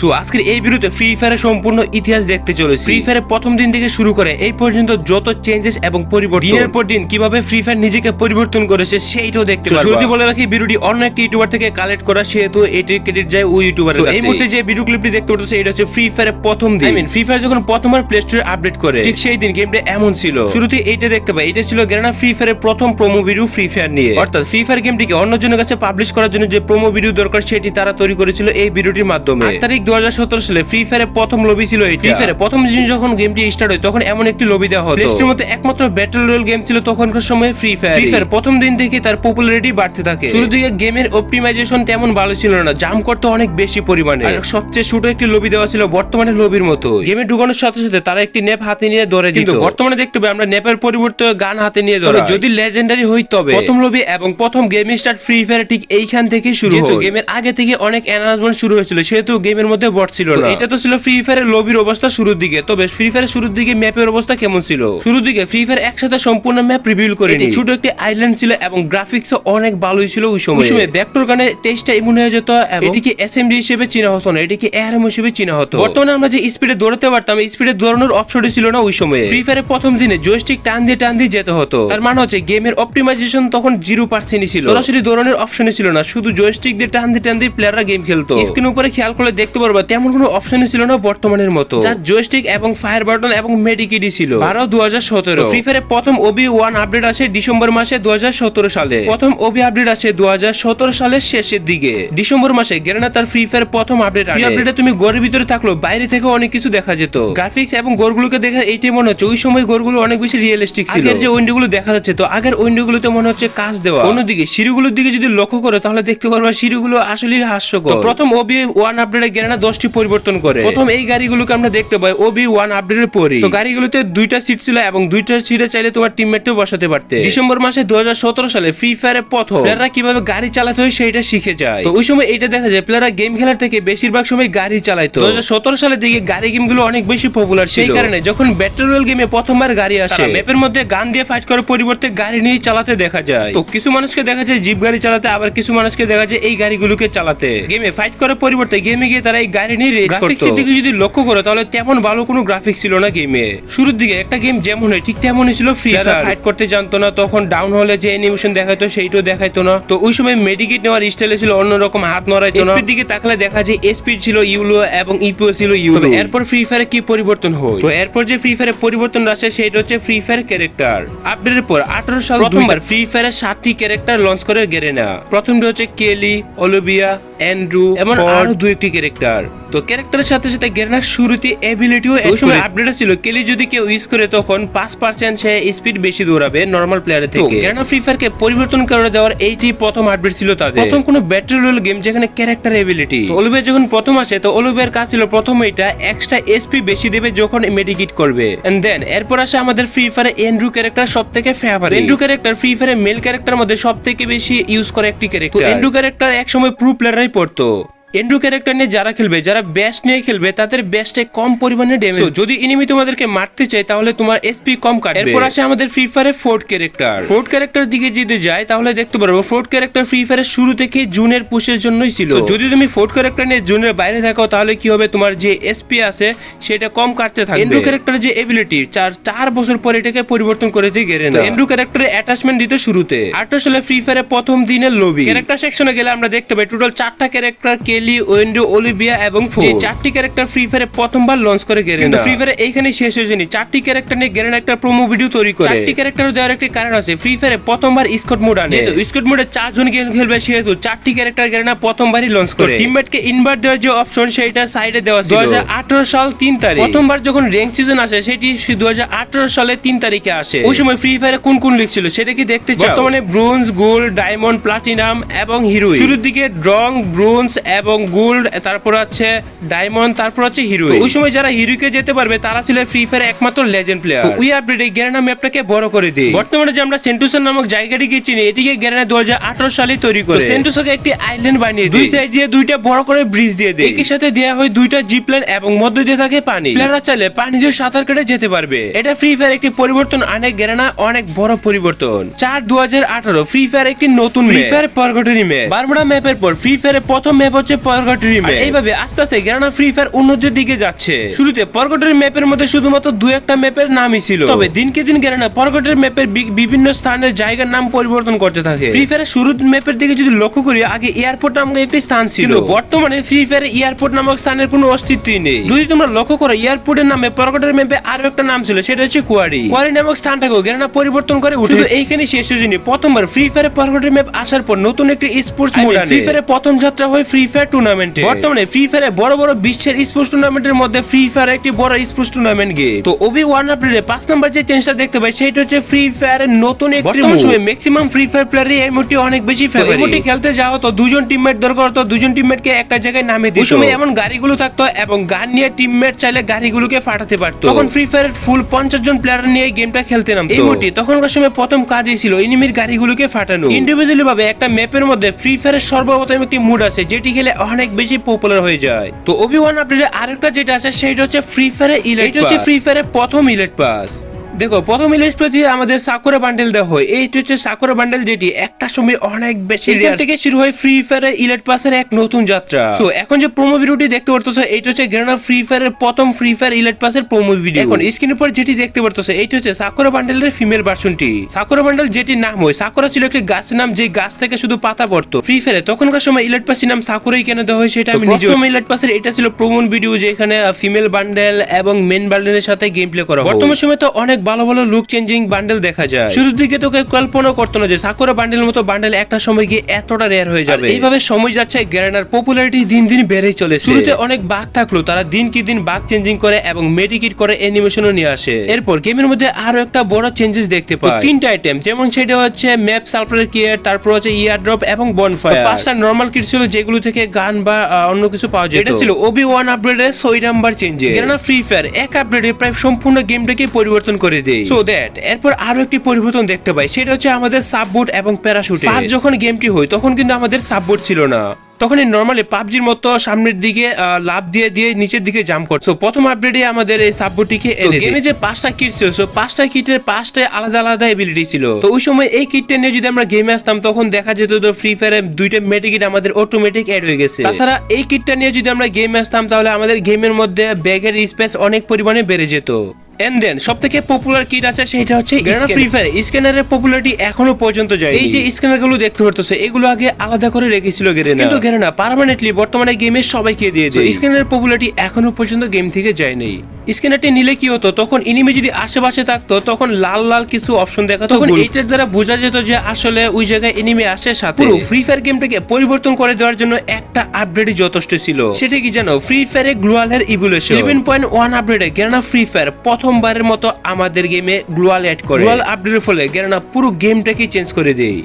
So আজকের এই ভিডিওতে ফ্রি ফায়ারের সম্পূর্ণ ইতিহাস দেখতে চলেছি। ফ্রি ফায়ারের প্রথম দিন থেকে শুরু করে এই পর্যন্ত যত চেঞ্জেস এবং পরিবর্তন দিনের পর দিন কীভাবে ফ্রি ফায়ার নিজেকে পরিবর্তন করেছে সেইটাও দেখতে পারব। শুরুতে বলে রাখি ভিডিওটি অন্য একটি ইউটিউবার থেকে কালেক্ট করা সেহেতু এটির ক্রেডিট যায় ওই ইউটিউবারের কাছে এই মুহূর্তে যে ভিডিও ক্লিপটি দেখতে পাচ্ছ এটা হচ্ছে ফ্রি ফায়ারের প্রথম দিন। আই মিন ফ্রি ফায়ার যখন প্রথমবার প্লে স্টোরে আপডেট করে ঠিক সেই দিন গেমটা এমন ছিল। শুরুতে এইটা দেখতে পাই এটা ছিল গ্রানা ফ্রি ফায়ারের প্রথম প্রোমো ভিডিও ফ্রি ফায়ার নিয়ে। অর্থাৎ ফ্রি ফায়ার গেমটিকে অন্যজনের কাছে পাবলিশ করার জন্য যে প্রোমো ভিডিও দরকার সেটি তারা তৈরি করেছিল এই ভিডিওটির মাধ্যমে। তারিখ দু হাজার সতেরো সালে ফ্রি ফায়ারের প্রথম লবি ছিল এই ফ্রি ফায়ারের প্রথম দিন যখন গেমটি স্টার্ট হয় তখন এমন একটি লবি দেওয়া হতো। প্লেস্টের মধ্যে একমাত্র ব্যাটল রয়্যাল গেম ছিল তখনকার সময় ফ্রি ফায়ার ফ্রি ফায়ার প্রথম দিন থেকে তার পপুলারিটি বাড়তে থাকে। শুরু দিকে গেমের অপটিমাইজেশন তেমন ভালো ছিল না। জাম করতে অনেক বেশি পরিমাণে। আর সবচেয়ে ছোট একটি লবি দেওয়া ছিল বর্তমানে লবির মতো গেমে ঢুকানোর সাথে সাথে তারা একটি নেপ হাতে নিয়ে ধরে দিত। বর্তমানে দেখতে পাই আমরা নেপের পরিবর্তে গান হাতে নিয়ে ধরে যদি লেজেন্ডারি হই তবে। প্রথম লবি এবং প্রথম গেম স্টার্ট ফ্রি ফায়ার ঠিক এইখান থেকে শুরু হয়। গেমের আগে থেকে অনেক অ্যানাউন্সমেন্ট শুরু হয়েছিল সেহেতু গেমের মধ্যে বট ছিল না। এটা তো ছিল ফ্রি ফায়ারের লবির অবস্থা শুরুর দিকে। তবে ফ্রি ফায়ারের শুরুর দিকে ম্যাপের অবস্থা কেমন ছিল? শুরুর দিকে ফ্রি ফায়ার একসাথে সম্পূর্ণ ম্যাপ রিভিল করে ছোট একটি আইল্যান্ড ছিল এবং গ্রাফিক্স অনেক ভালোই ছিল ওই সময়। ওই সময় ব্যাকটোর গানে টেস্টটা এমন হয়ে যেত এবং এটিকে এসএমডি হিসেবে চিনা হতো না এটিকে এআরএম হিসেবে চিনা হতো। বর্তমানে আমরা যে স্পিডে দৌড়াতে পারতাম স্পিডে দৌড়ানোর অপশনটি ছিল না ওই সময়। ফ্রি ফায়ারের প্রথম দিনে জয়স্টিক টান দিয়ে টান দিয়ে যেতে হতো। তার মানে হচ্ছে গেমের অপটিমাইজেশন তখন জিরো পার্সেন্টই ছিল। সরাসরি দৌড়ানোর অপশনই ছিল না শুধু জয়স্টিক দিয়ে টান দিয়ে টান দিয়ে প্লেয়াররা গেম খেলতো। স্ক্রিন উপরে খেয়াল করলে দেখতে পারবা তেমন কোনো অপশনই ছিল না বর্তমানের মতো। যার জয়স্টিক এবং ফায়ার বাটন এবং মেডিকিডি ছিল। বারো দু হাজার সতেরো। ফ্রি ফায়ারের প্রথম ওবি ওয়ান আপডেট আসে ডিসেম্বর মাসে দু হাজার সতেরো সালে। প্রথম ওবি আপডেট আসে দু হাজার সতেরো সালের শেষের দিকে। ডিসেম্বর মাসে গেরেনা তার ফ্রি ফায়ার প্রথম আপডেট আসে। আপডেটে তুমি ঘরের ভিতরে থাকল বাইরে থেকে অনেক কিছু দেখা যেত। গ্রাফিক্স এবং গোরগুলোকে দেখে এইটাই মনে হচ্ছে ওই সময় গোরগুলো অনেক বেশি রিয়েলিস্টিক ছিল। আগের যে উইন্ডোগুলো দেখা যাচ্ছে তো আগের উইন্ডোগুলোতে মনে হচ্ছে কাজ দেওয়া। অন্যদিকে সিঁড়িগুলোর দিকে যদি লক্ষ্য করো তাহলে দেখতে পারবা সিঁড়িগুলো আসলে হাস্যকর। প্রথম ওবি ওয়ান আপডেটে গেরেনা দশটি পরিবর্তন করে। প্রথম এই গাড়িগুলোকে আমরা দেখতে পাই ওবি ওয়ান আপডেটের পরে তো গাড়িগুলোতে দুইটা সিট ছিল এবং দুইটা সিটে চাইলে তোমার টিমমেটও বসাতে পারতে। ডিসেম্বর মাসে দু সালে ফ্রি ফায়ারের প্রথম প্লেয়াররা কীভাবে গাড়ি চালাতে হয় সেইটা শিখে যায়। তো ওই সময় এটা দেখা যায় প্লেয়াররা গেম খেলার থেকে বেশিরভাগ সময় গাড়ি চালাইতো। দু সালের দিকে গাড়ি গেমগুলো অনেক বেশি পপুলার সেই কারণে যখন ব্যাটল রয়্যাল গেমে প্রথমবার গাড়ি আসে ম্যাপের মধ্যে গান দিয়ে ফাইট করার পরিবর্তে গাড়ি নিয়ে চালাতে দেখা যায়। তো কিছু মানুষকে দেখা যায় জিপ গাড়ি চালাতে আবার কিছু মানুষকে দেখা যায় এই গাড়িগুলোকে চালাতে। গেমে ফাইট করার পরিবর্তে গেমে গিয়ে তারা এই গাড়ি নিয়ে রেস করতো দিকে যদি লক্ষ্য করো তাহলে তেমন ভালো কোনো গ্রাফিক্স ছিল না গেমে শুরুর দিকে একটা গেম যেমন হয় ঠিক তেমনই ছিল ফ্রি ফায়ার ফাইট করতে জানতো না তখন ডাউন হলে যে অ্যানিমেশন দেখাইতো সেইটাও দেখাইতো না। তো ওই সময় মেডিকেট নেওয়ার স্টাইলে ছিল অন্যরকম হাত নড়াইতো না। এসপির দিকে তাকালে দেখা যায় এসপি ছিল ইউলো এবং ইপিও ছিল ইউলো এরপর ফ্রি ফায়ারে কি পরিবর্তন হয়? তো এরপর যে ফ্রি ফায়ারে পরিবর্তন আসে সেটা হচ্ছে ফ্রি ফায়ার ক্যারেক্টার আপডেটের পর আঠারো সাল প্রথমবার ফ্রি ফায়ারের সাতটি ক্যারেক্টার লঞ্চ করে গেরেনা প্রথমটি হচ্ছে কেলি অলিভিয়া অ্যান্ড্রু এমন আরও দু একটি ক্যারেক্টার তো ক্যারেক্টারের সাথে সাথে গেরেনার শুরুতে এবিলিটিও ওই সময় আপডেট ছিল কেলি যদি কেউ ইউজ করে তখন পাঁচ পার্সেন্ট সে স্পিড বেশি দৌড়াবে নর্মাল প্লেয়ারের থেকে। গেরেনা ফ্রি ফায়ার কে পরিবর্তন করে দেওয়ার এইটি প্রথম আপডেট ছিল তাদের। প্রথম কোনো ব্যাটারি রোল গেম যেখানে ক্যারেক্টার এবিলিটি অলিভিয়া যখন প্রথম আসে তো অলিভিয়ার কাজ ছিল প্রথম এটা এক্সট্রা এসপি বেশি দেবে যখন মেডিকিট করবে। এন্ড দেন এরপর আসে আমাদের ফ্রি ফায়ারে এন্ড্রু ক্যারেক্টার সব থেকে favourite Andrew character Free Fire male character মধ্যে সব থেকে বেশি ইউজ করে একটি ক্যারেক্টার এন্ড্রু ক্যারেক্টার এক সময় প্রো প্লেয়াররাই পড়তো। এন্ড্রু ক্যারেক্টার নিয়ে যারা খেলবে যারা ব্যাস্ট নিয়ে খেলবে তাদের ব্যাস্টে কম পরিমাণে ড্যামেজ যদি এনিমি তোমাদেরকে মারতে চায় তাহলে তোমার এসপি কম কাটবে। এরপর আসে আমাদের ফ্রি ফায়ারে ফোর্থ ক্যারেক্টার ফোর্থ ক্যারেক্টার দিকে যদি যায় তাহলে দেখতে পারব ফোর্থ ক্যারেক্টার ফ্রি ফায়ারের শুরু থেকে জুনের পুশের জন্যই ছিল। যদি তুমি ফোর্থ ক্যারেক্টার নিয়ে জুনের বাইরে থাকো তাহলে কি হবে? তোমার যে এসপি আছে সেটা কম কাটতে থাকবে। এন্ড্রু ক্যারেক্টার যে এবিলিটি চার চার বছর পরে এটাকে পরিবর্তন করে দিয়ে গেলে না এন্ড্রু ক্যারেক্টারে অ্যাটাচমেন্ট দিতে শুরুতে। আঠারো সালে ফ্রি ফায়ারে প্রথম দিনের লবি ক্যারেক্টার সেকশনে গেলে আমরা দেখতে পাই টোটাল চারটা ক্যারেক্টার কেলি ওয়েন্ডো অলিভিয়া এবং ফো চারটি ক্যারেক্টার ফ্রি ফায়ারে প্রথমবার লঞ্চ করে গেরেনা ফ্রি ফায়ারে এইখানে শেষ হয়ে যায়নি। চারটি ক্যারেক্টার নিয়ে গেরেনা একটা প্রোমো ভিডিও তৈরি করে। চারটি ক্যারেক্টার দেওয়ার একটি কারণ আছে। ফ্রি ফায়ারে প্রথমবার স্কট মোড আনে। স্কট মোডে চারজন গেম খেলবে সেহেতু চারটি ক্যারেক্টার গেরেনা প্রথমবারই লঞ্চ করে। টিমমেটকে ইনভার্ট দেওয়ার যে অপশন সেটা সাইডে দেওয়া ছিল। 2018 সাল 3 তারিখ। প্রথমবার যখন র্যাঙ্ক সিজন আসে সেটি 2018 সালে 3 তারিখে আসে। ওই সময় ফ্রি ফায়ারে কোন কোন লিগ ছিল সেটা কি দেখতে চাও? বর্তমানে ব্রোঞ্জ গোল্ড ডায়মন্ড প্লাটিনাম এবং হিরো শুরুর দিকে ড্রং ব্রোঞ্জ এবং গোল্ড তারপর আছে ডায়মন্ড তারপর হচ্ছে হিরো ওই সময় যারা হিরোকে যেতে পারবে তারা ছিল ফ্রি ফায়ার একমাত্র লেজেন্ড প্লেয়ার ওই আপডেটে গেরানা ম্যাপটাকে বড় করে দিই। বর্তমানে যে আমরা সেন্টুসন নামক জায়গাটিকে চিনি এটিকে গেরানা দু সালে তৈরি করে। সেন্টুসকে একটি আইল্যান্ড বানিয়ে দুই সাইড দিয়ে দুইটা বড় করে ব্রিজ দিয়ে দেয় একই সাথে দেওয়া হয় দুইটা জিপ লাইন এবং মধ্য দিয়ে থাকে পানি। প্লেয়াররা চাইলে পানি দিয়ে সাঁতার কেটে যেতে পারবে। এটা ফ্রি ফায়ার একটি পরিবর্তন আনে গেরানা অনেক বড় পরিবর্তন। চার দু ফ্রি ফায়ার একটি নতুন Free Fire Purgatory map Bermuda ম্যাপের পর ফ্রি ফায়ারের প্রথম ম্যাপ হচ্ছে হচ্ছে পরগটরি ম্যাপ এইভাবে আস্তে আস্তে গ্রানা ফ্রি ফায়ার উন্নতির দিকে যাচ্ছে। শুরুতে পরগটরি ম্যাপের মধ্যে শুধুমাত্র দু একটা ম্যাপের নামই ছিল। তবে দিনকে দিন গ্রানা পরগটরি ম্যাপের বিভিন্ন স্থানের জায়গার নাম পরিবর্তন করতে থাকে। ফ্রি ফায়ারের শুরুর ম্যাপের দিকে যদি লক্ষ্য করি আগে এয়ারপোর্ট নামক একটি স্থান ছিল। বর্তমানে ফ্রি ফায়ারে এয়ারপোর্ট নামক স্থানের কোনো অস্তিত্বই নেই। যদি তোমরা লক্ষ্য করো এয়ারপোর্টের নামে পরগটের ম্যাপে আরও একটা নাম ছিল সেটা হচ্ছে কুয়ারি কুয়ারি নামক স্থানটাকেও গেরানা পরিবর্তন করে উঠে এইখানে শেষ হয়নি প্রথমবার ফ্রি ফায়ারে পরগটের ম্যাপ আসার পর নতুন একটি স্পোর্টস মোড ফ্রি ফায়ারে প্রথম যাত্রা হয় ফ্রি ফায়ার টুর্নামেন্টে বর্তমানে ফ্রি ফায়ারে বড় বড় বিশ্বের স্পোর্টস টুর্নামেন্টের মধ্যে ফ্রি ফায়ার একটি বড় স্পোর্টস টুর্নামেন্ট গে তো ওবি ওয়ান আপডেটে পাঁচ নাম্বার যে চেঞ্জটা দেখতে পাই সেটা হচ্ছে ফ্রি ফায়ারের নতুন একটি সময়ে ম্যাক্সিমাম ফ্রি ফায়ার প্লেয়ারই এই মোডটি অনেক বেশি ফেভারিট মোডটি খেলতে যাওয়া তো দুজন টিমমেট দরকার হতো দুজন টিমমেটকে একটা জায়গায় নামিয়ে দিত। সময় এমন গাড়িগুলো থাকতো এবং গান নিয়ে টিমমেট চাইলে গাড়িগুলোকে ফাটাতে পারতো। তখন ফ্রি ফায়ারের ফুল পঞ্চাশ জন প্লেয়ার নিয়ে গেমটা খেলতে নামতো। এই মোডটি তখনকার সময় প্রথম কাজই ছিল এনিমির গাড়িগুলোকে ফাটানো। ইন্ডিভিজুয়ালি ভাবে একটা ম্যাপের মধ্যে ফ্রি ফায়ারের সর্বপ্রথম একটি মুড আছে যেটি খেলে অনেক বেশি পপুলার হয়ে যায়। তো অভিওয়ান ওয়ান আপডেটে আরেকটা যেটা আছে সেটা হচ্ছে ফ্রি ফায়ারে ইলেট হচ্ছে ফ্রি ফায়ারের প্রথম ইলেট পাস দেখো প্রথম ইলিশ প্রতি আমাদের সাকুরা বান্ডেল দেওয়া হয়। এইটা হচ্ছে সাকুরা বান্ডেল যেটি একটা সময় অনেক বেশি এখান থেকে শুরু হয় ফ্রি ফায়ারের ইলেট পাসের এক নতুন যাত্রা। তো এখন যে প্রোমো ভিডিওটি দেখতে পারতেছো এইটা হচ্ছে গ্রানা ফ্রি ফায়ারের প্রথম ফ্রি ফায়ার ইলেট পাসের প্রোমো ভিডিও এখন স্ক্রিনের পর যেটি দেখতে পারতেছো এইটা হচ্ছে সাকুরা বান্ডেলের ফিমেল ভার্সনটি সাকুরা বান্ডেল যেটি নাম হয় সাকুরা ছিল একটি গাছ নাম যে গাছ থেকে শুধু পাতা পড়তো। ফ্রি ফায়ারে তখনকার সময় ইলেট পাসের নাম সাকুরাই কেন দেওয়া হয় সেটা আমি নিজে ইলেট পাসের এটা ছিল প্রোমো ভিডিও যেখানে ফিমেল বান্ডেল এবং মেন বান্ডেলের সাথে গেম প্লে করা হয়। বর্তমান সময় তো অনেক ভালো ভালো লুক চেঞ্জিং বান্ডেল দেখা যায়। শুরুর দিকে তোকে কল্পনা করতো না যে সাকুরা বান্ডেলের মতো বান্ডেল একটা সময় গিয়ে এতটা রেয়ার হয়ে যাবে। এইভাবে সময় যাচ্ছে গ্যারেনার পপুলারিটি দিন দিন বেড়েই চলেছে। শুরুতে অনেক বাগ থাকল তারা দিন কি দিন বাগ চেঞ্জিং করে এবং মেডিকেট করে অ্যানিমেশনও নিয়ে আসে। এরপর গেমের মধ্যে আরও একটা বড় চেঞ্জেস দেখতে পাই। তিনটা আইটেম যেমন সেটা হচ্ছে ম্যাপ সালফারের কিয়ার তারপর হচ্ছে ইয়ার ড্রপ এবং বনফায়ার পাঁচটা নর্মাল কিট ছিল যেগুলো থেকে গান বা অন্য কিছু পাওয়া যেত। এটা ছিল ওবি ওয়ান আপগ্রেডের ছয় নাম্বার চেঞ্জে কেননা ফ্রি ফায়ার এক আপগ্রেডে প্রায় সম্পূর্ণ গেমটাকে পরিবর্তন করে দেয় সো দ্যাট এরপর আরও একটি পরিবর্তন দেখতে পাই সেটা হচ্ছে আমাদের সাববোট এবং প্যারাশুট ফার্স্ট যখন গেমটি হয় তখন কিন্তু আমাদের সাববোট ছিল না। তখন এই নর্মালি পাবজির মতো সামনের দিকে লাভ দিয়ে দিয়ে নিচের দিকে জাম্প করছ প্রথম আপডেটে আমাদের এই সাববোটিকে গেমে যে পাঁচটা কিট ছিল so পাঁচটা কিটের পাঁচটায় আলাদা আলাদা এবিলিটি ছিল। তো ওই সময় এই কিটটা নিয়ে যদি আমরা গেমে আসতাম তখন দেখা যেত তো ফ্রি ফায়ারে দুইটা মেডিকিট আমাদের অটোমেটিক অ্যাড হয়ে গেছে। তাছাড়া এই কিটটা নিয়ে যদি আমরা গেমে আসতাম তাহলে আমাদের গেমের মধ্যে ব্যাগের স্পেস অনেক পরিমাণে বেড়ে যেত। এন্ড দেন সব থেকে পপুলার কিট আছে সেটা হচ্ছে ফ্রি ফায়ার স্ক্যানারের পপুলারিটি এখনও পর্যন্ত যায় এই যে স্ক্যানারগুলো দেখতে পারতেছে এগুলো আগে আলাদা করে রেখেছিল গেরেনা কিন্তু গেরেনা পার্মানেন্টলি বর্তমানে গেমে সবাইকে দিয়ে দেয়। স্ক্যানারের পপুলারিটি এখনও পর্যন্ত গেম থেকে যায় নাই স্ক্যানারটি নিলে কি হতো? তখন ইনিমি যদি আশেপাশে থাকতো তখন লাল লাল কিছু অপশন দেখাতো তখন এইটার দ্বারা বোঝা যেত যে আসলে ওই জায়গায় এনিমি আসে সাথে। পুরো ফ্রি ফায়ার গেমটাকে পরিবর্তন করে দেওয়ার জন্য একটা আপডেটই যথেষ্ট ছিল। সেটা কি জানো? ফ্রি ফায়ারে গ্লোয়ালের ইভলিউশন 11.1 আপডেটে গেরানা ফ্রি ফায়ার প্রথমবারের মতো আমাদের গেমে গ্লোয়াল অ্যাড করে। গ্লোয়াল আপডেটের ফলে, কেননা পুরো গেমটাকেই চেঞ্জ করে দেয়।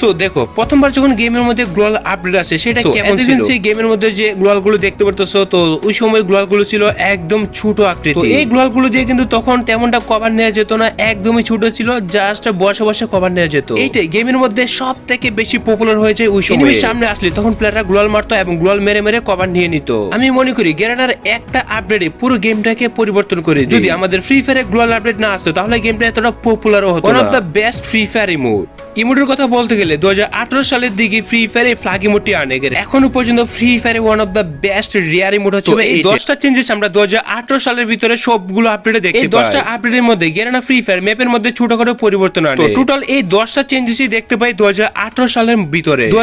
সো দেখো প্রথমবার যখন গেমের মধ্যে গ্লোয়াল আপডেট আসে সেটা কেমন ছিল? সেই গেমের মধ্যে যে গ্লোয়ালগুলো দেখতে পারতেছো তো ওই সময় গ্লোয়ালগুলো ছিল একদম ছোট আকৃতি তো এই গ্লোয়ালগুলো দিয়ে কিন্তু তখন তেমনটা কভার নেওয়া যেত না একদমই ছোট ছিল জাস্ট বসে বসে কভার নেওয়া যেত। এইটাই গেমের মধ্যে সব থেকে বেশি পপুলার হয়েছে ওই সময়। সামনে আসলে তখন প্লেয়াররা গ্লোয়াল মারতো এবং গ্লোয়াল মেরে মেরে কভার নিয়ে নিত। আমি মনে করি গ্যারানার একটা আপডেটে পুরো গেমটাকে পরিবর্তন করে। যদি আমাদের ফ্রি ফায়ারে গ্লোয়াল আপডেট না আসতো তাহলে গেমটা এতটা পপুলারও হতো one of the best Free Fire emote ইমোটের কথা বলতে গেলে দু হাজার আঠারো সালের দিকে ফ্রি ফায়ার এই ফ্ল্যাগ ইমোটটি আনে গেলে। এখনও পর্যন্ত free ফায়ারে one of the best rare emote হচ্ছে এই দশটা চেঞ্জেস আমরা দু সালের ভিতরে সবগুলো আপডেটে দেখতে এই দশটা আপডেটের মধ্যে গেরানা ফ্রি ফায়ার ম্যাপের মধ্যে ছোটখাটো পরিবর্তন আনে। টোটাল এই দশটা চেঞ্জেসই দেখতে পাই দু সালের ভিতরে। দু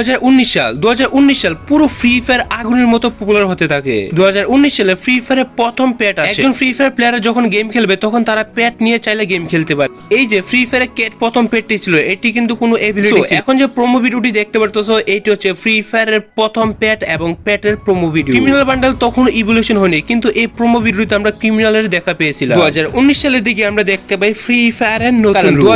সাল দু হাজার উনিশ সাল পুরো ফ্রি ফায়ার আগুনের মতো পপুলার হতে থাকে। দু হাজার উনিশ সালে ফ্রি ফায়ারের প্রথম প্যাট আসে। একজন ফ্রি ফায়ার প্লেয়ার যখন গেম খেলবে তখন তারা প্যাট নিয়ে চাইলে গেম খেলতে পারে। এই যে ফ্রি ফায়ারের কেট প্রথম পেটটি ছিল এটি কিন্তু কোনো এবিলিটি এখন যে প্রোমো ভিডিওটি দেখতে পারতেছো এইটি হচ্ছে ফ্রি ফায়ারের প্রথম প্যাট এবং প্যাটের প্রোমো ভিডিও ক্রিমিনাল বান্ডেল তখন ইভলিউশন হয়নি কিন্তু এই প্রোমো ভিডিওতে আমরা ক্রিমিনালের দেখা পেয়েছিলাম। দু সালের দিকে আমরা দেখতে পাই ফ্রি ফায়ারের নতুন দু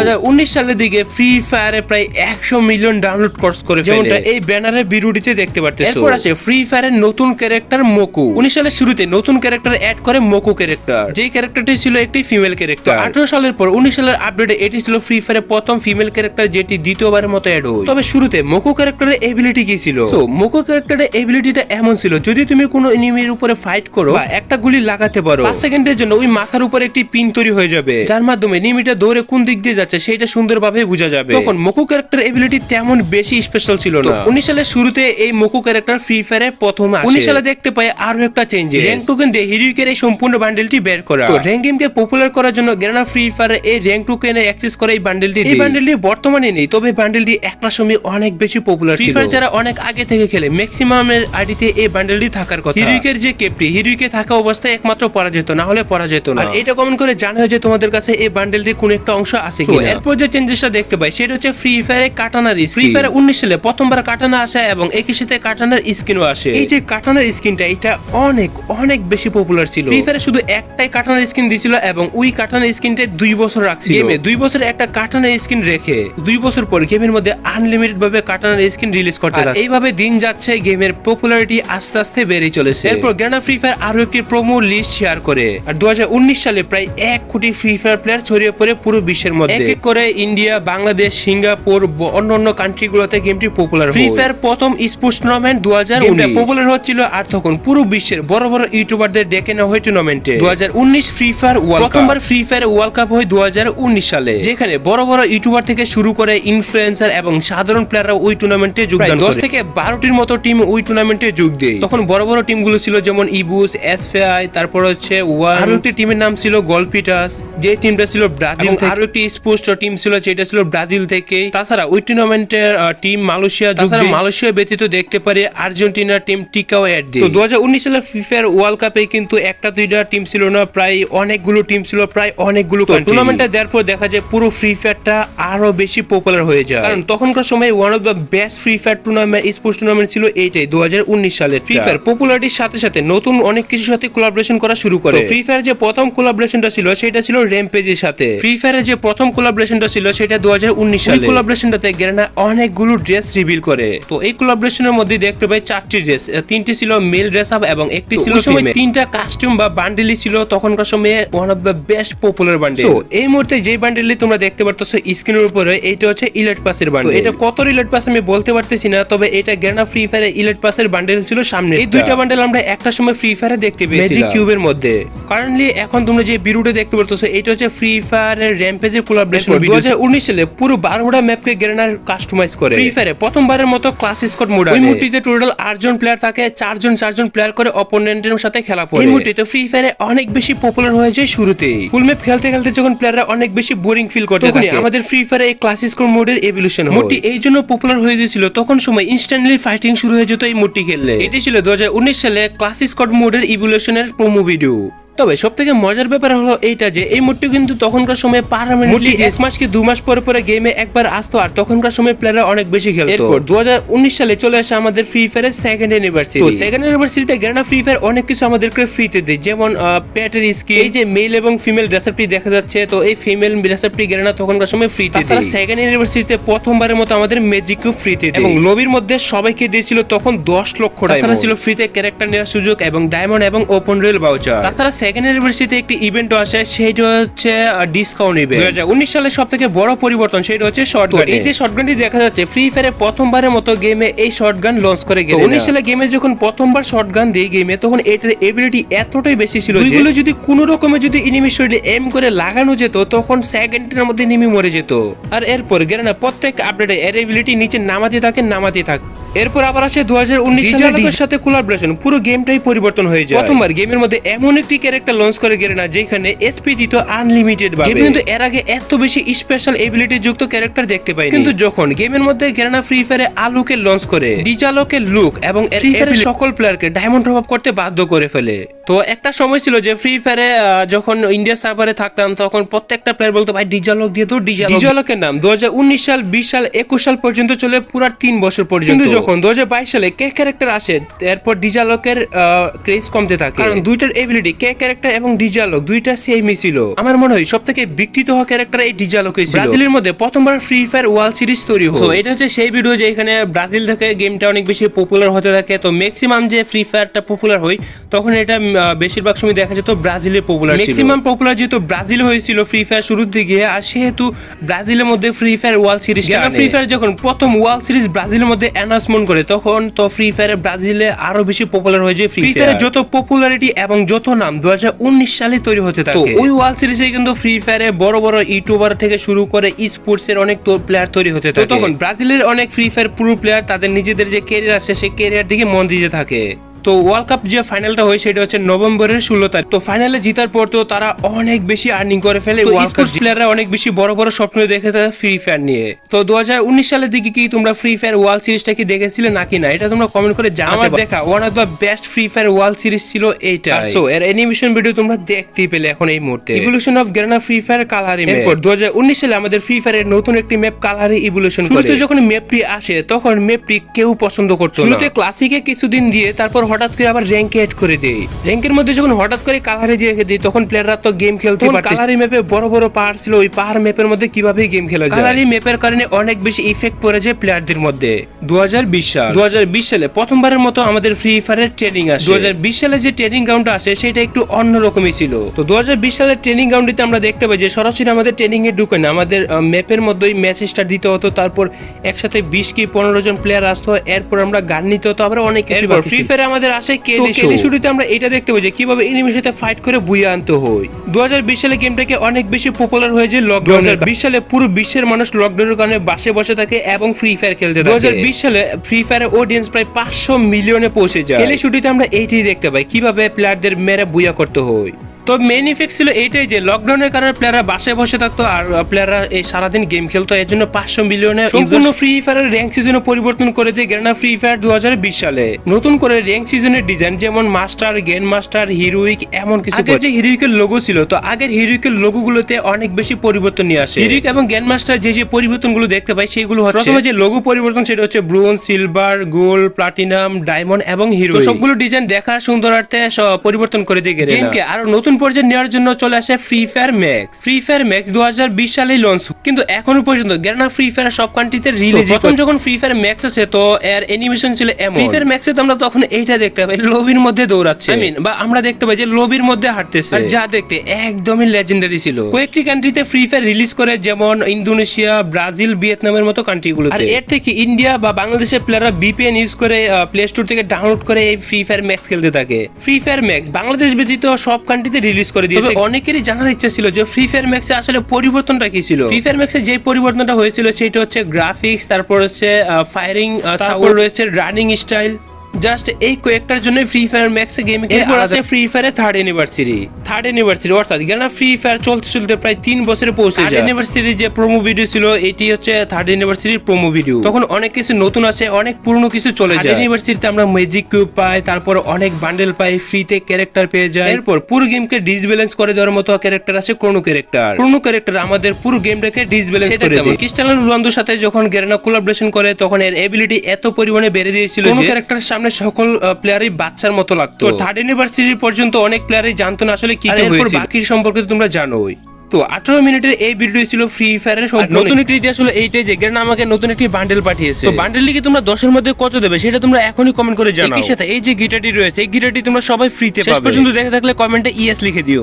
সালের দিকে ফ্রি ফায়ারে প্রায় একশো মিলিয়ন ডাউনলোড কোর্স করে যেমনটা এই ব্যানারের ভিডিওটিতে দেখতে পারতেছো। এরপর আছে ফ্রি ফায়ারের নতুন ক্যারেক্টার মোকু উনিশ সালের শুরুতে নতুন ক্যারেক্টার অ্যাড করে মোকু ক্যারেক্টার যেই ক্যারেক্টারটি ছিল একটি ফিমেল ক্যারেক্টার আঠারো সালের পর উনিশ সালের আপডেটে এটি ছিল ফ্রি ফায়ারের প্রথম ফিমেল ক্যারেক্টার যেটি দ্বিতীয়বারের মতো হয় তবে শুরুতে মোকো ক্যারেক্টারের এবিলিটি কি ছিল? সো মোকো ক্যারেক্টারের এবিলিটিটা এমন ছিল যদি তুমি কোনো এনিমির উপরে ফাইট করো বা একটা গুলি লাগাতে পারো। পাঁচ সেকেন্ডের জন্য ওই মাথার উপরে একটি পিন তৈরি হয়ে যাবে। যার মাধ্যমে এনিমিটা দৌড়ে কোন দিক দিয়ে যাচ্ছে সেটা সুন্দরভাবে বোঝা যাবে। তখন মোকো ক্যারেক্টার এবিলিটি তেমন বেশি স্পেশাল ছিল না। উনিশ সালের শুরুতে এই মোকো ক্যারেক্টার ফ্রি ফায়ারে প্রথম আসে। উনিশ সালে দেখতে পাই আরও একটা চেঞ্জ র্যাঙ্ক টোকেন দিয়ে হিরুইকের এই সম্পূর্ণ বান্ডেলটি বের করা। তো র্যাঙ্ক গেমকে পপুলার করার জন্য গ্রেনা ফ্রি ফায়ারে এই র্যাঙ্ক টোকেনে অ্যাক্সেস করে এই বান্ডেলটি এই বান্ডেলটি বর্তমানে নেই তবে বান্ডেলটি একটা সময় অনেক বেশি পপুলার ছিল। ফ্রি ফায়ার যারা অনেক আগে থেকে খেলে ম্যাক্সিমাম ম্যাক্সিমামের আইডিতে এই বান্ডেলটি থাকার কথা। হিরুইকের যে কেপটি হিরুইকে থাকা অবস্থায় একমাত্র পরা যেত না হলে পরা যেত না আর এটা কমেন্ট করে জানা হয় যে তোমাদের কাছে এই বান্ডেলটির কোন একটা অংশ আছে কিনা। এরপর যে চেঞ্জেসটা দেখতে পাই সেটা হচ্ছে ফ্রি ফায়ারে কাটানার ফ্রি ফায়ারে উনিশ সালে প্রথমবার কাটানা আসে এবং একই সাথে কাটানার স্কিনও আসে। এই যে কাটানার স্কিনটা এটা অনেক অনেক বেশি পপুলার ছিল। ফ্রি ফায়ারে শুধু একটাই কাটানার স্কিন দিছিল এবং ওই কাটানার স্কিনটা দুই বছর রাখছিল। গেমে দুই বছর একটা কাটানার স্কিন রেখে দুই বছর পর গেমের মধ্যে আনলিমিটেড ভাবে কাটানার স্কিন রিলিজ করতে থাকে এইভাবে দিন যাচ্ছে গেমের পপুলারিটি আস্তে আস্তে বেড়ে চলেছে। এরপর গ্রানা ফ্রি ফায়ার আরও একটি প্রোমো লিস্ট শেয়ার করে। আর দু সালে প্রায় এক কোটি ফ্রি ফায়ার প্লেয়ার ছড়িয়ে পড়ে পুরো বিশ্বের মধ্যে। এক এক করে ইন্ডিয়া বাংলাদেশ সিঙ্গাপুর ব- অন্যান্য কান্ট্রি গুলোতে গেমটি পপুলার ফ্রি ফায়ার প্রথম স্পোর্টস টুর্নামেন্ট দু হাজার পপুলার হচ্ছিল আর তখন পুরো বিশ্বের বড় বড় ইউটিউবারদের ডেকে নেওয়া হয় টুর্নামেন্টে দুহাজার উনিশ ফ্রি ফায়ার ওয়ার্ল্ড প্রথমবার ফ্রি ফায়ার ওয়ার্ল্ড কাপ হয় দুহাজার উনিশ সালে। যেখানে বড় বড় ইউটিউবার থেকে শুরু করে ইনফ্লুয়েন্সার এবং সাধারণ প্লেয়াররা ওই টুর্নামেন্টে যোগদান দশ থেকে বারোটির মতো টিম ওই টুর্নামেন্টে যোগ দেয়। তখন বড় বড় টিমগুলো ছিল যেমন ইবুস এসফেআই তারপর হচ্ছে আরও একটি টিমের নাম ছিল গলপিটাস যে টিমটা ছিল ব্রাজিল আরও একটি স্পোর্টস টিম ছিল যেটা ছিল ব্রাজিল থেকে। তাছাড়া ওই টুর্নামেন্টের টিম মালয়েশিয়া তাছাড়া মালয়েশিয়া ব্যতীত দেখতে পারে আর্জেন্টিনার টিম টিকাও অ্যাড দিয়ে। দু তো দু সালের ফিফার ওয়ার্ল্ড কাপে কিন্তু একটা দুইটা টিম ছিল না প্রায় অনেকগুলো টিম ছিল প্রায় অনেকগুলো টুর্নামেন্টটা দেওয়ার পর দেখা যায় পুরো ফ্রি ফায়ারটা আরও বেশি পপুলার হয়ে যায়। কারণ তখনকার সময় one of the best Free Fire tournament sports tournament ছিল এইটাই দু সালে ফ্রি ফায়ার পপুলারিটির সাথে সাথে নতুন অনেক কিছুর সাথে কোলাবরেশন করা শুরু করে। ফ্রি ফায়ার যে প্রথম কোলাবরেশনটা ছিল সেটা ছিল র্যাম্পেজের সাথে। ফ্রি ফায়ারের যে প্রথম কোলাবরেশনটা ছিল সেটা দু সালে। কোলাবরেশনটাতে গেরানা অনেকগুলো ড্রেস রিভিল করে। তো এই কোলাবরেশনের মধ্যে দেখতে পাই চারটি ড্রেস তিনটি ছিল মেল ড্রেস আপ এবং একটি ছিল সময় তিনটা কাস্টিউম বা বান্ডেলই ছিল তখনকার সময়ে one of the best popular bundle এই মুহূর্তে যে বান্ডেলটি তোমরা দেখতে পারতেছো স্ক্রিনের উপরে এইটা হচ্ছে ইলেট পাসের বান্ডেল এটা কত ইলেট পাস আমি বলতে পারতেছি না তবে এটা গেরানা ফ্রি ফায়ারের ইলেট পাসের বান্ডেল ছিল সামনে। এই দুইটা বান্ডেল আমরা একটা সময় ফ্রি ফায়ারে দেখতে পেয়েছি ম্যাজিক কিউবের মধ্যে। কারেন্টলি এখন তোমরা যে বিরুটে দেখতে পারতেছো এটা হচ্ছে ফ্রি ফায়ারের র্যাম্পেজের কোলাবরেশন দু সালে পুরো বারোটা ম্যাপকে গেরানার কাস্টমাইজ করে। ফ্রি ফায়ারে প্রথমবারের মতো ক্লাস স্কোয়াড মোড ওই মুহূর্তে টোটাল আটজন প্লেয়ার থাকে চারজন চারজন প্লেয়ার করে অপোনেন্টের সাথে খেলা পড়ে। এই মুহূর্তে ফ্রি ফায়ারে অনেক বেশি পপুলার হয়ে যায় শুরুতেই। ফুল ম্যাপ খেলতে খেলতে যখন প্লেয়াররা অনেক বেশি বোরিং ফিল করতে থাকে। আমাদের ফ্রি ফায়ারে এই ক্লাস স্কোর মোডের এভলিউশন হয়। মোডটি এই জন্য পপুলার হয়ে গেছিল তখন সময় ইনস্ট্যান্টলি ফাইটিং শুরু হয়ে যেত এই মূর্তি খেললে। এটি ছিল দু হাজার উনিশ সালে ক্লাস স্কট মোডের ইভুলেশনের প্রোমো ভিডিও তবে সব থেকে মজার ব্যাপার হলো এইটা যে এই মোডটি কিন্তু তখনকার সময় পার্মানেন্টলি এক মাস কি দু মাস পরে পরে গেমে একবার আসতো আর তখনকার সময় প্লেয়াররা অনেক বেশি খেলতো। এরপর দু সালে চলে আসে আমাদের ফ্রি ফায়ারের সেকেন্ড অ্যানিভার্সারি তো সেকেন্ড অ্যানিভার্সারিতে গ্রানা ফ্রি ফায়ার অনেক কিছু আমাদেরকে ফ্রিতে দেয়। যেমন প্যাটের স্কিন এই যে মেল এবং ফিমেল ড্রেসআপটি দেখা যাচ্ছে তো এই ফিমেল ড্রেসআপটি গ্রানা তখনকার সময় ফ্রিতে দেয়। সেকেন্ড অ্যানিভার্সারিতে প্রথমবারের মতো আমাদের ম্যাজিক কিউব ফ্রিতে এবং লবির মধ্যে সবাইকে দিয়েছিল তখন 10 লক্ষ টাকা তাছাড়া ছিল ফ্রিতে ক্যারেক্টার নেওয়ার সুযোগ এবং ডায়মন্ড এবং ওপেন রেল ভাউচার তাছাড়া সেকেন্ড অ্যানিভার্সারিতে একটি ইভেন্ট আসে সেটা হচ্ছে ডিসকাউন্ট ইভেন্ট উনিশ সালের সব থেকে বড় পরিবর্তন সেটা হচ্ছে শর্ট এই যে শর্ট গানটি দেখা যাচ্ছে ফ্রি ফায়ারে প্রথমবারের মতো গেমে এই শর্ট গান লঞ্চ করে গেল উনিশ সালে গেমে যখন প্রথমবার শর্ট গান দিয়ে গেমে তখন এটার এবিলিটি এতটাই বেশি ছিল যেগুলো যদি কোনো রকমে যদি এনিমি শরীরে এম করে লাগানো যেত তখন সেকেন্ডের মধ্যে এনিমি মরে যেত। আর এরপর গেরানা প্রত্যেক আপডেটে এর এবিলিটি নিচে নামাতে থাকে নামাতে থাকে। এরপর আবার আসে দু হাজার উনিশ সালের সাথে কোলাবরেশন পুরো গেমটাই পরিবর্তন হয়ে যায়। প্রথমবার গেমের মধ্যে এমন একটি ক্যারেক্টার লঞ্চ করে গেলে না যেখানে এসপি দিত আনলিমিটেড গেম কিন্তু এর আগে এত বেশি স্পেশাল এবিলিটি যুক্ত ক্যারেক্টার দেখতে পাই কিন্তু যখন গেমের মধ্যে গেরানা ফ্রি ফায়ারে আলুকে লঞ্চ করে ডিজালোকে লুক এবং সকল প্লেয়ারকে ডায়মন্ড টপ করতে বাধ্য করে ফেলে। তো একটা সময় ছিল যে ফ্রি ফায়ারে যখন ইন্ডিয়া সার্ভারে থাকতাম তখন প্রত্যেকটা প্লেয়ার বলতো ভাই ডিজালক দিয়ে তো ডিজালক ডিজালকের নাম। দু হাজার উনিশ সাল বিশ সাল একুশ সাল পর্যন্ত চলে পুরা তিন বছর পর্যন্ত। যখন দু হাজার বাইশ সালে কে ক্যারেক্টার আসে এরপর ডিজালকের ক্রেজ কমতে থাকে। কারণ দুইটার এবিলিটি কে ক্যারেক্টার এবং ডিজালক দুইটা সেমই ছিল। আমার মনে হয় সব থেকে বিকৃত হওয়া ক্যারেক্টার এই ডিজালকে ছিল। ব্রাজিলের মধ্যে প্রথমবার ফ্রি ফায়ার ওয়ার্ল্ড সিরিজ তৈরি হয় এটা হচ্ছে সেই ভিডিও যেখানে ব্রাজিল থেকে গেমটা অনেক বেশি পপুলার হতে থাকে। তো ম্যাক্সিমাম যে ফ্রি ফায়ারটা পপুলার হয় তখন এটা বেশিরভাগ সময় দেখা যেত ব্রাজিলে পপুলার ম্যাক্সিমাম পপুলার যেহেতু ব্রাজিল হয়েছিল ফ্রি ফায়ার শুরুর দিকে আর সেহেতু ব্রাজিলের মধ্যে Free Fire World Series Free Fire যখন প্রথম ওয়ার্ল্ড সিরিজ ব্রাজিলের মধ্যে অ্যানাউন্সমেন্ট করে তখন তো ফ্রি ফায়ার ব্রাজিলে আরও বেশি পপুলার হয়ে যায় ফ্রি ফায়ারের যত পপুলারিটি এবং যত নাম দু সালে তৈরি হতে থাকে। ওই ওয়ার্ল্ড সিরিজে কিন্তু ফ্রি ফায়ারে বড় বড় ইউটিউবার থেকে শুরু করে স্পোর্টস এর অনেক প্লেয়ার তৈরি হতে থাকে। তখন ব্রাজিলের অনেক ফ্রি ফায়ার প্রো প্লেয়ার তাদের নিজেদের যে ক্যারিয়ার আছে সেই ক্যারিয়ার দিকে মন দিতে থাকে। তো ওয়ার্ল্ড কাপ যে ফাইনালটা হয় সেটা হচ্ছে নভেম্বরের ষোলো তারিখ। তো ফাইনালে জিতার পর তো তারা অনেক বেশি আর্নিং করে ফেলে ওয়ার্ল্ড কাপ প্লেয়াররা অনেক বেশি বড় বড় স্বপ্ন দেখে থাকে ফ্রি ফায়ার নিয়ে। তো দু সালের দিকে কি তোমরা ফ্রি ফায়ার ওয়ার্ল্ড সিরিজটা কি দেখেছিলে নাকি না? এটা তোমরা কমেন্ট করে জানাতে আমার দেখা one of the best Free Fire World Series ছিল এইটা সো এর অ্যানিমেশন ভিডিও তোমরা দেখতেই পেলে এখন এই মুহূর্তে। Evolution of Garena Free Fire কালারি এরপর দু সালে আমাদের ফ্রি ফায়ারের নতুন একটি ম্যাপ কালারি ইভলিউশন করে। যখন ম্যাপটি আসে তখন ম্যাপটি কেউ পছন্দ করতো না। শুরুতে ক্লাসিকে কিছুদিন দিয়ে তারপর হঠাৎ করে আবার র্যাঙ্কে অ্যাড করে দেই। র্যাঙ্কের মধ্যে যখন হঠাৎ করে কালারে দিয়ে দিই তখন প্লেয়াররা তো গেম খেলতে পারতো কালারি ম্যাপে বড় বড় পাহাড় ছিল ওই পাহাড় ম্যাপের মধ্যে কীভাবে গেম খেলা যায়? কালারি ম্যাপের কারণে অনেক বেশি ইফেক্ট পড়ে যায় প্লেয়ারদের মধ্যে। দু সাল। দু সালে প্রথমবারের মতো আমাদের ফ্রি ফায়ারের ট্রেনিং আসে। দু সালে যে ট্রেনিং গ্রাউন্ড আসে সেটা একটু অন্যরকমই ছিল। তো দু সালের ট্রেনিং গ্রাউন্ডে আমরা দেখতে পাই যে সরাসরি আমাদের ট্রেনিং এ ঢুকে না। আমাদের ম্যাপের মধ্যেই ম্যাচ স্টার্ট দিতে হতো তারপর একসাথে বিশ কি পনেরো জন প্লেয়ার আসতো এরপর আমরা গান নিতে হতো আবার অনেক কিছু ফ্রি ফায়ারে আমাদের আসে কেলি শুরুতে আমরা এটা দেখতে পাই যে কীভাবে এনিমির সাথে ফাইট করে বুয়ে আনতে হয়। দু সালে গেমটাকে অনেক বেশি পপুলার হয়ে যায় লকডাউন বিশ সালে পুরো বিশ্বের মানুষ লকডাউনের কারণে বাসে বসে থাকে এবং ফ্রি ফায়ার খেলতে থাকে। দু হাজার বিশ সালে ফ্রি ফায়ারের অডিয়েন্স প্রায় পাঁচশো মিলিয়নে পৌঁছে যায়। কেলি শুটিতে আমরা এইটাই দেখতে পাই। কীভাবে প্লেয়ারদের মেরে বুয়া করতে হয়। তো মেইন ইফেক্ট ছিল এইটাই যে লকডাউনের কারণে প্লেয়াররা বাসায় বসে থাকতো আর প্লেয়াররা এই সারাদিন গেম খেলতো। এর জন্য পাঁচশো মিলিয়নে সম্পূর্ণ ফ্রি ফায়ারের র্যাঙ্ক সিজনে পরিবর্তন করে দিয়ে গ্রেনা ফ্রি ফায়ার দু হাজার বিশ সালে। নতুন করে র্যাঙ্ক সিজনের ডিজাইন যেমন মাস্টার গেন মাস্টার হিরোইক এমন কিছু আগে যে হিরোইকের লোগো ছিল তো আগের হিরোইকের লোগো গুলোতে অনেক বেশি পরিবর্তন নিয়ে আসে। হিরোইক এবং গেন মাস্টার যে যে পরিবর্তনগুলো দেখতে পাই সেগুলো হচ্ছে প্রথমে যে লোগো পরিবর্তন সেটা হচ্ছে bronze silver gold platinum diamond এবং হিরো সবগুলো ডিজাইন দেখার সুন্দরার্থে পরিবর্তন করে দিয়ে গেমকে আরও নতুন পর্যায়ে নেওয়ার জন্য চলে আসে Free Fire Max Free Fire Max দু সালে লঞ্চ কিন্তু এখনও পর্যন্ত গ্যানা ফ্রি ফায়ার সব কান্ট্রিতে রিলিজ এখন যখন ফ্রি ফায়ার ম্যাক্স আছে তো এর অ্যানিমেশন ছিল এমন। ফ্রি ফায়ার ম্যাক্সে তো আমরা তখন এইটা দেখতে পাই লবির মধ্যে দৌড়াচ্ছে। আই মিন বা আমরা দেখতে পাই যে লবির মধ্যে হাঁটতেছে। আর যা দেখতে একদমই লেজেন্ডারি ছিল। কয়েকটি কান্ট্রিতে ফ্রি ফায়ার রিলিজ করে যেমন ইন্দোনেশিয়া ব্রাজিল ভিয়েতনামের মতো কান্ট্রিগুলো আর এর থেকে ইন্ডিয়া বা বাংলাদেশের প্লেয়াররা বিপিএন ইউজ করে প্লে স্টোর থেকে ডাউনলোড করে এই ফ্রি ফায়ার ম্যাক্স খেলতে থাকে। ফ্রি ফায়ার ম্যাক্স বাংলাদেশ ব্যতীত সব কান্ট্রিতে রিলিজ করে দিয়েছে। অনেকেরই জানার ইচ্ছা ছিল যে ফ্রি ফায়ার ম্যাক্সে আসলে পরিবর্তনটা কি ছিল? ফ্রি ফায়ার ম্যাক্সে যে পরিবর্তনটা হয়েছিল সেটা হচ্ছে গ্রাফিক্স তারপর হচ্ছে ফায়ারিং তারপর রয়েছে রানিং স্টাইল জাস্ট এই কয়েকটার জন্য ফ্রি ফায়ার ম্যাক্স গেম এরপর আছে ফ্রি ফায়ারের থার্ড অ্যানিভার্সারি থার্ড অ্যানিভার্সারি অর্থাৎ গেল ফ্রি ফায়ার চলতে চলতে প্রায় তিন বছরে পৌঁছে যায়। অ্যানিভার্সারি যে প্রোমো ভিডিও ছিল এটি হচ্ছে থার্ড অ্যানিভার্সারির প্রোমো ভিডিও তখন অনেক কিছু নতুন আছে অনেক পুরনো কিছু চলে যায়। অ্যানিভার্সারিতে আমরা ম্যাজিক কিউব পাই তারপর অনেক বান্ডেল পাই ফ্রিতে ক্যারেক্টার পেয়ে যায় এরপর পুরো গেমকে ডিসব্যালেন্স করে দেওয়ার মতো ক্যারেক্টার আছে ক্রোনো ক্যারেক্টার ক্রোনো ক্যারেক্টার আমাদের পুরো গেমটাকে ডিসব্যালেন্স করে দেয়। ক্রিস্টানো রোনালদোর সাথে যখন গেরেনা কোলাবরেশন করে তখন এর এবিলিটি এত পরিমাণে বেড়ে দিয়েছিল কোন ক্যারেক্টারের সামনে সকল প্লেয়ারই বাচ্চার মতো লাগতো। থার্ড ইউনিভার্সিটি পর্যন্ত অনেক প্লেয়ারই জানতো না আসলে কি হয়েছিল। বাকি সম্পর্কে তোমরা জানোই। তো আঠারো মিনিটের এই ভিডিও ছিল ফ্রি ফায়ারের নতুন একটি ইতিহাস হলো এইটাই যে গ্রেন আমাকে নতুন একটি বান্ডেল পাঠিয়েছে। তো বান্ডেল লিখে তোমরা দশের মধ্যে কত দেবে সেটা তোমরা এখনই কমেন্ট করে জানাও। একই সাথে এই যে গিটারটি রয়েছে এই গিটারটি তোমরা সবাই ফ্রিতে পাবে। পর্যন্ত দেখে থাকলে কমেন্টে ইএস লিখে দিও।